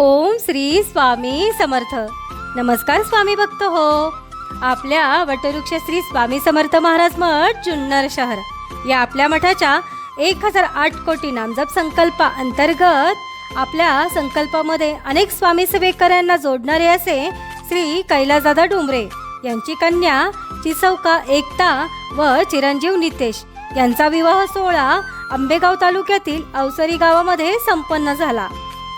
ओम श्री स्वामी समर्थ. नमस्कार स्वामी भक्त हो. आपल्या वटवृक्ष श्री स्वामी समर्थ महाराज मठ जुन्नर शहर. या आपल्या मठाच्या एक हजार आठ कोटी नामजप संकल्पा अंतर्गत आपल्या संकल्पामध्ये अनेक स्वामी सेवेकऱ्यांना जोडणारे असे श्री कैलासदादा डोंबरे यांची कन्या चिसौका एकता व चिरंजीव नितेश यांचा विवाह सोहळा आंबेगाव तालुक्यातील अवसरी गावामध्ये संपन्न झाला.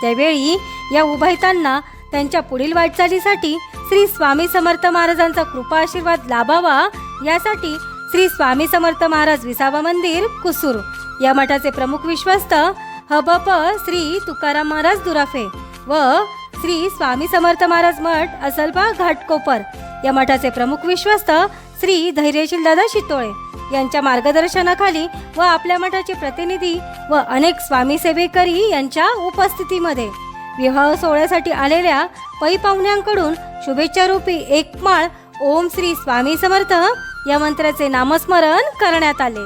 त्यावेळी या उभयतांना त्यांच्या पुढील वाटचालीसाठी श्री स्वामी समर्थ महाराजांचा कृपा आशीर्वाद लाभावा यासाठी श्री स्वामी समर्थ महाराज विसावा मंदिर कुसूर. या मठाचे प्रमुख विश्वस्त हबप श्री तुकाराम महाराज दुराफे व श्री स्वामी समर्थ महाराज मठ असलबा घाटकोपर या मठाचे प्रमुख विश्वस्त श्री धैर्यशील दादा शितोळे यांच्या मार्गदर्शनाखाली व आपल्या मठाचे प्रतिनिधी व अनेक स्वामी सेवेकरी यांच्या उपस्थितीमध्ये. विवाह सोहळ्यासाठी आलेल्या पै पाहुण्यांकडून शुभेच्छारूपी एक माळ ओम श्री स्वामी समर्थ या मंत्राचे नामस्मरण करण्यात आले.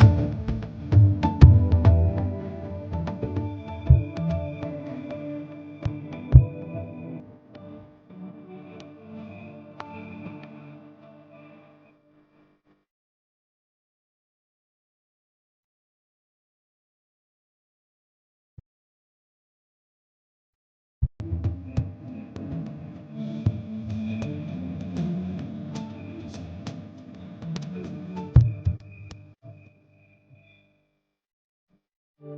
Yeah.